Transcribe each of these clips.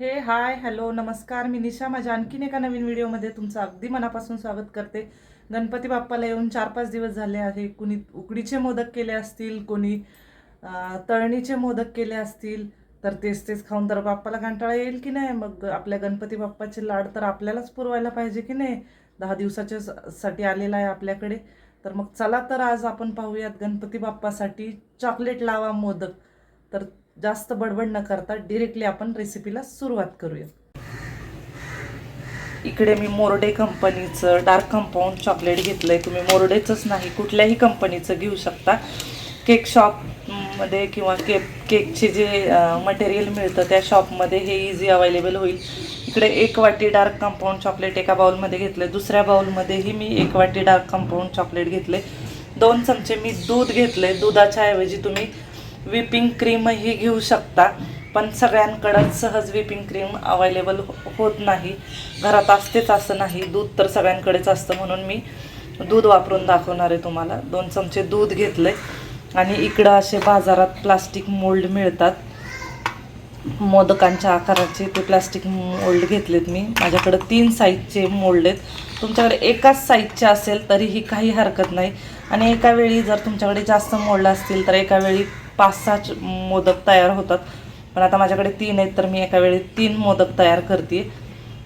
हे hi hello नमस्कार. मी निशा. माझ्या आणखीन एका नवीन व्हिडिओमध्ये तुमचं अगदी मनापासून स्वागत करते. गणपती बाप्पाला येऊन चार पाच दिवस झाले आहे. कुणी उकडीचे मोदक केले असतील कोणी तळणीचे मोदक केले असतील तर तेच तेच खाऊन तर बाप्पाला कंटाळा येईल की नाही? मग आपल्या गणपती बाप्पाचे लाड तर आपल्यालाच पुरवायला पाहिजे की नाही? दहा दिवसाच्या साठी आलेला आहे आपल्याकडे. तर मग चला तर आज आपण पाहूयात गणपती बाप्पासाठी चॉकलेट लावा मोदक. तर जास्त बडबड न करता डिरेक्टली आपण रेसिपीला सुरुवात करूया. इकडे मी मोरडे कंपनीचं डार्क कंपाऊंड चॉकलेट घेतलं आहे तुम्ही मोरडेचंच नाही कुठल्याही कंपनीचं घेऊ शकता. केक शॉपमध्ये किंवा केक केकचे जे मटेरियल मिळतं त्या शॉपमध्ये हे इझी अवेलेबल होईल. इकडे एक वाटी डार्क कंपाऊंड चॉकलेट एका बाउलमध्ये घेतलं आहे दुसऱ्या बाउलमध्येही मी एक वाटी डार्क कंपाऊंड चॉकलेट घेतले दोन चमचे मी दूध घेतले दुधाच्या ऐवजी तुम्ही विपिंग क्रीमही घेऊ शकता पण सगळ्यांकडं सहज विपिंग क्रीम अवेलेबल होत नाही. घरात असतेच असं नाही. दूध तर सगळ्यांकडेच असतं म्हणून मी दूध वापरून दाखवणार आहे तुम्हाला. दोन चमचे दूध घेतले आणि इकडं असे बाजारात प्लास्टिक मोल्ड मिळतात. मोदकांच्या आकाराचे ते प्लास्टिक मोल्ड घेतलेत मी. माझ्याकडे तीन साईजचे मोल्ड आहेत. तुमच्याकडे एकाच साईजचे असेल तरीही काही हरकत नाही. आणि एका वेळी जर तुमच्याकडे जास्त मोल्ड असतील तर एका वेळी पाच सहा मोदक तयार होतात. पण आता माझ्याकडे तीन आहेत तर मी एका वेळी तीन मोदक तयार करते.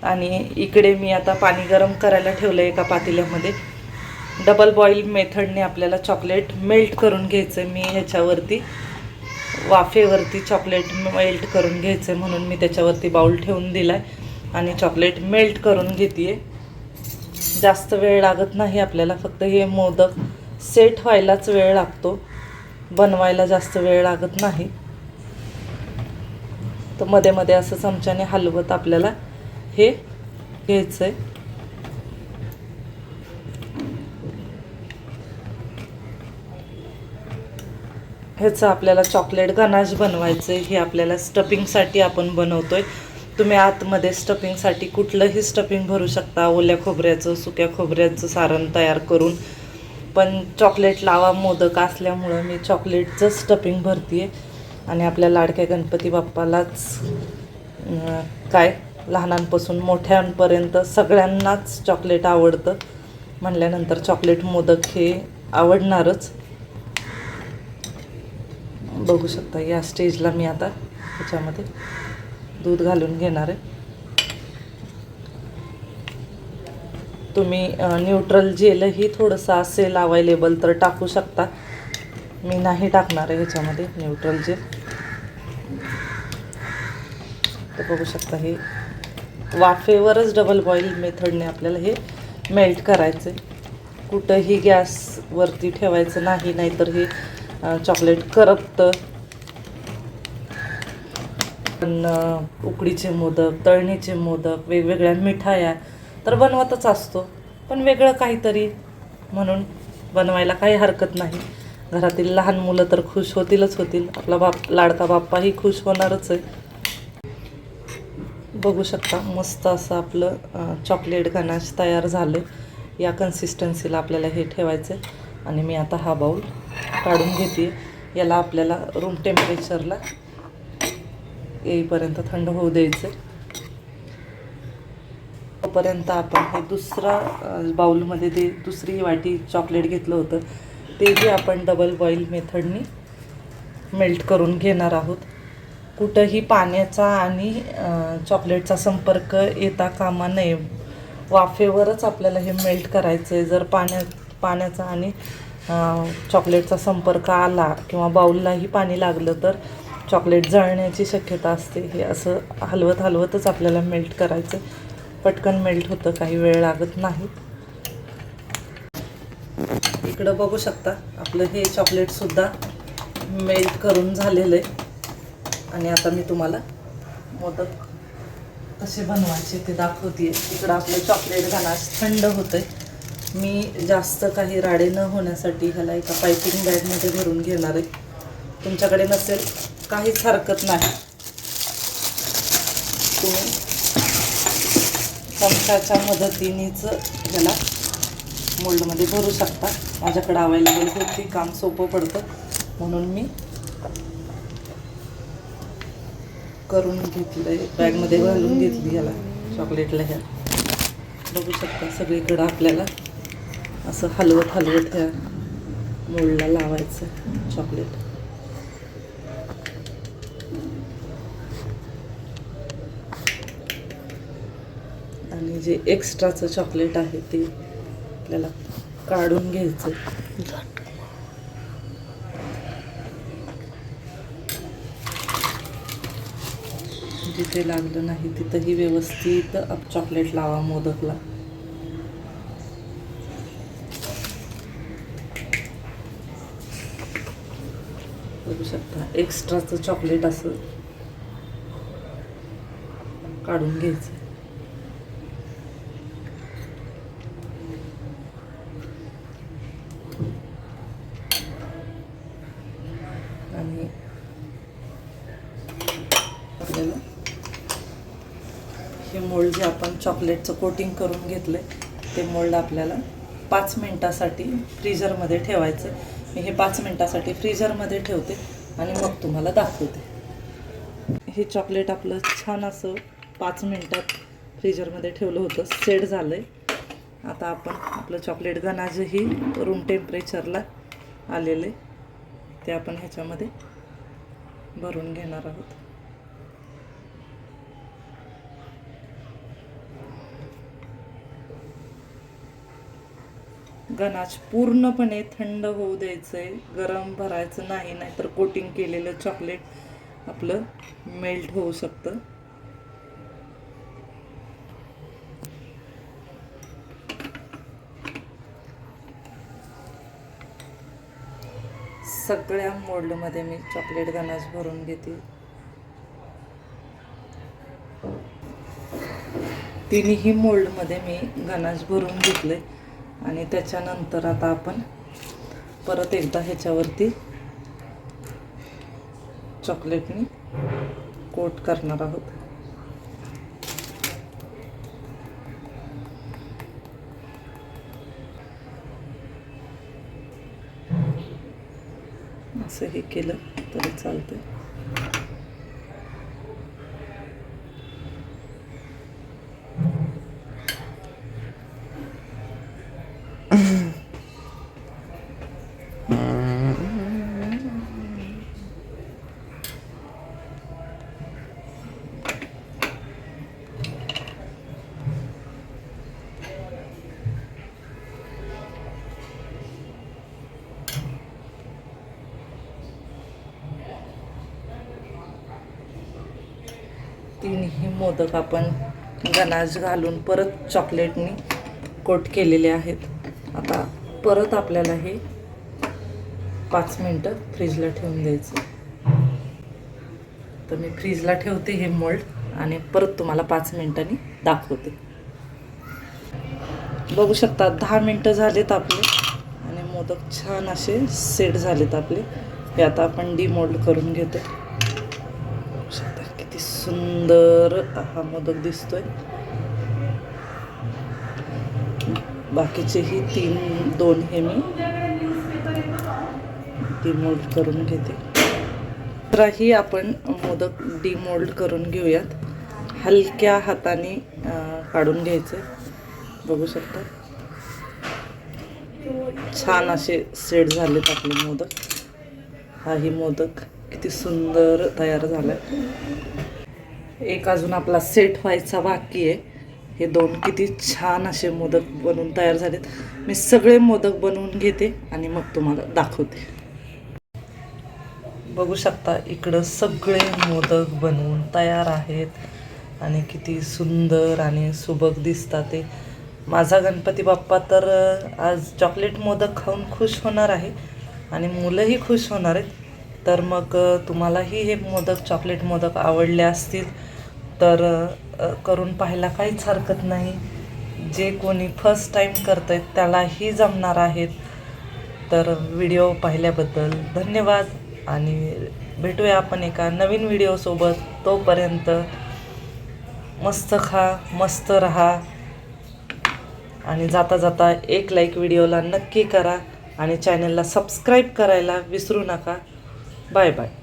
आणि इकडे मी आता पाणी गरम करायला ठेवलं आहे एका पातेल्यामध्ये. डबल बॉईल मेथडने आपल्याला चॉकलेट मेल्ट करून घ्यायचं आहे मी ह्याच्यावरती. वाफेवरती चॉकलेट मेल्ट करून घ्यायचं आहे म्हणून मी त्याच्यावरती बाऊल ठेवून दिला आहे आणि चॉकलेट मेल्ट करून घेते जास्त वेळ लागत नाही आपल्याला फक्त हे मोदक सेट व्हायलाच वेळ लागतो. बनवायला जास्त वेळ लागत नाही. तर मध्ये मध्ये असं चमच्याने हलवत आपल्याला हे घ्यायचं आहे ह्याचं आपल्याला चॉकलेट गनाश बनवायचं आहे हे आपल्याला स्टफिंगसाठी आपण बनवतोय. तुम्ही आतमध्ये स्टफिंगसाठी कुठलंही स्टफिंग भरू शकता. ओल्या खोबऱ्याचं सुक्या खोबऱ्याचं सारण तयार करून पण चॉकलेट लावा मोदक असल्यामुळं मी चॉकलेटचं स्टफिंग भरते आणि आपल्या लाडक्या गणपती बाप्पालाच काय लहानांपासून मोठ्यांपर्यंत सगळ्यांनाच चॉकलेट आवडतं. म्हणल्यानंतर चॉकलेट मोदक हे आवडणारच. बघू शकता या स्टेजला मी आता त्याच्यामध्ये दूध घालून घेणार आहे. तुम्ही न्यूट्रल जेलही थोडंसं असेल अवेलेबल तर टाकू शकता. मी नाही टाकणार आहे ह्याच्यामध्ये न्यूट्रल जेल तर बघू शकता हे वाफेवरच डबल बॉईल मेथडने आपल्याला हे मेल्ट करायचं आहे कुठंही गॅसवरती ठेवायचं नाही नाहीतर हे चॉकलेट करपतं. पण उकडीचे मोदक तळणीचे मोदक वेगवेगळ्या मिठाया तर बनवतच असतो. पण वेगळं काहीतरी. म्हणून बनवायला काही हरकत नाही. घरातील लहान मुलं तर खुश होतीलच होतील. आपला बाप लाडका बाप्पाही खुश होणारच आहे. बघू शकता मस्त असं आपलं चॉकलेट गनाश तयार झालं. या कन्सिस्टन्सीला आपल्याला हे ठेवायचं आहे आणि मी आता हा बाऊल काढून घेते. याला आपल्याला रूम टेम्परेचरला येईपर्यंत थंड होऊ द्यायचं तोपर्यंत आपण हे दुसरा बाऊलमध्ये ते दुसरी वाटी चॉकलेट घेतलं होतं तेही आपण डबल बॉईल मेथडनी मेल्ट करून घेणार आहोत. कुठंही पाण्याचा आणि चॉकलेटचा संपर्क येता कामा नये. वाफेवरच आपल्याला हे मेल्ट करायचं आहे जर पाण्या पाण्याचा आणि चॉकलेटचा संपर्क आला किंवा बाऊललाही पाणी लागलं तर चॉकलेट जळण्याची शक्यता असते. हे असं हलवत हलवतच आपल्याला मेल्ट करायचं आहे. पटकन मेल्ट होतं काही वेळ लागत नाही. इकडं बघू शकता आपलं हे चॉकलेटसुद्धा मेल्ट करून झालेलं आहे. आणि आता मी तुम्हाला मोदक कसे बनवायचे ते दाखवते इकडं आपलं चॉकलेट घालास थंड होतं आहे मी जास्त काही राडे न होण्यासाठी ह्याला एका पायपिंग बॅगमध्ये भरून घेणार आहे. तुमच्याकडे नसेल काहीच हरकत नाही. तुम्ही चमच्याच्या मदतीनेच ह्याला मोल्डमध्ये भरू शकता. माझ्याकडे अवेलेबल होती काम सोपं पडतं. म्हणून मी करून घेतलंय. बॅगमध्ये घालून घेतली याला. चॉकलेटला ह्या. बघू शकता सगळीकडं आपल्याला असं हलवत हलवत ह्या मोल्डला लावायचं चॉकलेट आणि जे एक्स्ट्राचं चॉकलेट आहे ते आपल्याला काढून घ्यायचं. जिथे लागलं नाही तिथंही व्यवस्थित चॉकलेट लावा मोदकला. करू शकता एक्स्ट्राचं चॉकलेट असं काढून घ्यायचं आणि आपल्याला. हे मोल्ड जे आपण चॉकलेटचं कोटिंग करून घेतलं ते मोल्ड आपल्याला पाच मिनटासाठी फ्रीजरमध्ये ठेवायचं मी हे पाच मिनटासाठी फ्रीजरमध्ये ठेवते आणि मग तुम्हाला दाखवते. हे चॉकलेट आपलं छान असं पाच मिनटात फ्रीजरमध्ये ठेवलं होतं. सेट झालं आहे आता आपण आपलं चॉकलेट गणाजही रूम टेम्परेचरला आलेले. ते आपण ह्याच्यामध्ये भरून घेणार आहोत. गणाच पूर्णपणे थंड होऊ द्यायचं आहे गरम भरायचं नाही नाहीतर कोटिंग केलेलं चॉकलेट आपलं मेल्ट होऊ शकतं. सगळ्या मोल्डमध्ये मी चॉकलेट गणाश भरून घेते. तिन्ही मोल्डमध्ये मी गणाश भरून घेतले आणि त्याच्यानंतर आता आपण परत एकदा ह्याच्यावरती चॉकलेटनी कोट करणार आहोत. असं हे केलं तरी चालतं मोदक आपण गनाज घालून परत चॉकलेटनी कोट केलेले आहेत. आता परत आपल्याला हे पाच मिनटं फ्रीजला ठेवून द्यायचं. तर मी फ्रीजला ठेवते हे मोल्ड आणि परत तुम्हाला पाच मिनटांनी दाखवते. बघू शकता दहा मिनटं झालेत आपले आणि मोदक छान असे सेट झालेत आपले. हे आता आपण डिमोल्ड करून घेतो. किती सुंदर हा मोदक दिसतोय. बाकीचेही तीन दोन हे मी डिमोल्ड करून घेते. तरही आपण मोदक डिमोल्ड करून घेऊयात. हलक्या हाताने काढून घ्यायचे. बघू शकता. छान असे सेट झालेत आपले मोदक. हाही मोदक. किती सुंदर तयार झालं एक अजून आपला सेट व्हायचा बाकी आहे. हे दोन किती छान असे मोदक बनवून तयार झालेत. मी सगळे मोदक बनवून घेते आणि मग तुम्हाला दाखवते. बघू शकता इकडं सगळे मोदक बनवून तयार आहेत आणि किती सुंदर आणि सुबक दिसतात ते. माझा गणपती बाप्पा तर आज चॉकलेट मोदक खाऊन खुश होणार आहे आणि मुलंही खुश होणार आहेत. तर मग तुम्हालाही हे मोदक चॉकलेट मोदक आवडले असतील तर करून पाहायला काहीच हरकत नाही. जे कोणी फर्स्ट टाईम करत आहेत त्यालाही जमणार आहेत. तर व्हिडिओ पाहिल्याबद्दल धन्यवाद आणि भेटूया आपण एका नवीन व्हिडिओसोबत तोपर्यंत मस्त खा मस्त रहा आणि जाता जाता एक लाईक व्हिडिओला नक्की करा आणि चॅनलला सबस्क्राईब करायला विसरू नका. 拜拜。